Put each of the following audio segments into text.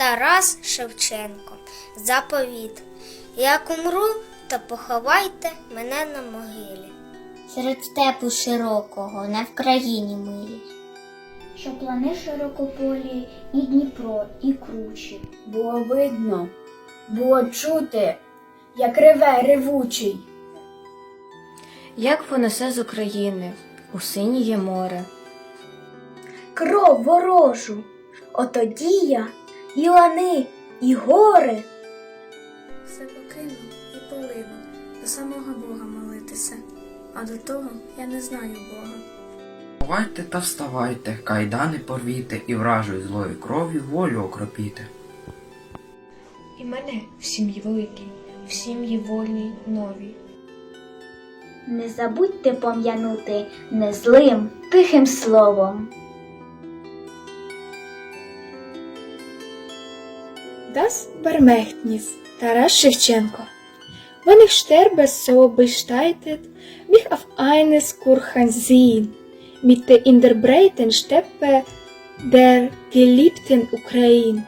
Тарас Шевченко. Заповіт. Як умру, то поховайте мене на могилі. Серед степу широкого, на Вкраїні милій. Що плани широкополі і Дніпро, і кручі. Було видно, було чути, як реве ревучий. Як понесе з України у синє море. Кров ворожу, отоді я і лани, і гори. Все покинув і полинув до самого Бога молитися, а до того я не знаю Бога. Вставайте та вставайте, кайдани порвіте і вражою злою кров'ю волю окропіте. І мене в сім'ї великій, в сім'ї вольній новій. Не забудьте пом'янути незлим, тихим словом. Das Barmhechtnis, Taras Shevchenko. Wenn ich sterbe, so besteitet mich auf eines Kurhan sehen, mit der in der breiten Steppe der geliebten Ukraine.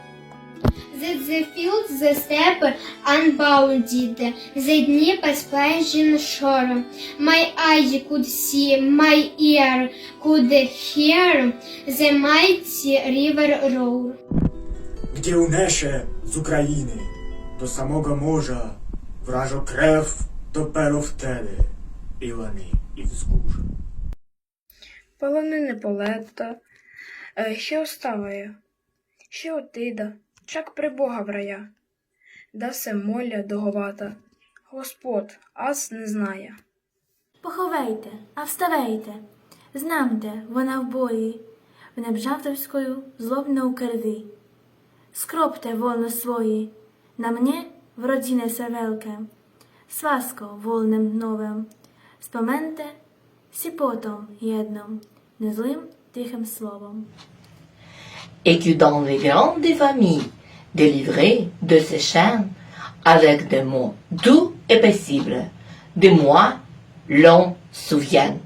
The, the fields, the steppe unbounded, the Dnieper splashing shore. My eye could see, my ear could hear the mighty river roar. Gdzie unesie z Ukrainy do samego morza wrażo krew do perów wtedy i lany i wzgórza. Полонини полета, е, ще оставає, ще отида, чак при Бога в рая. Да се моля договата, Господ ас не знає. Поховайте, а вставайте, знамте, вона в бої, в небжавтовською злобно у криві. Скропте волно свої, на mnie w rodzinę sewelkę, swasko wolnym nowym, spomente sipotą jedną, niezłym tychym słowom. et que dans les grandes familles, délivrées de ces chaînes, avec des mots doux et paisibles, de moi l'on souvienne.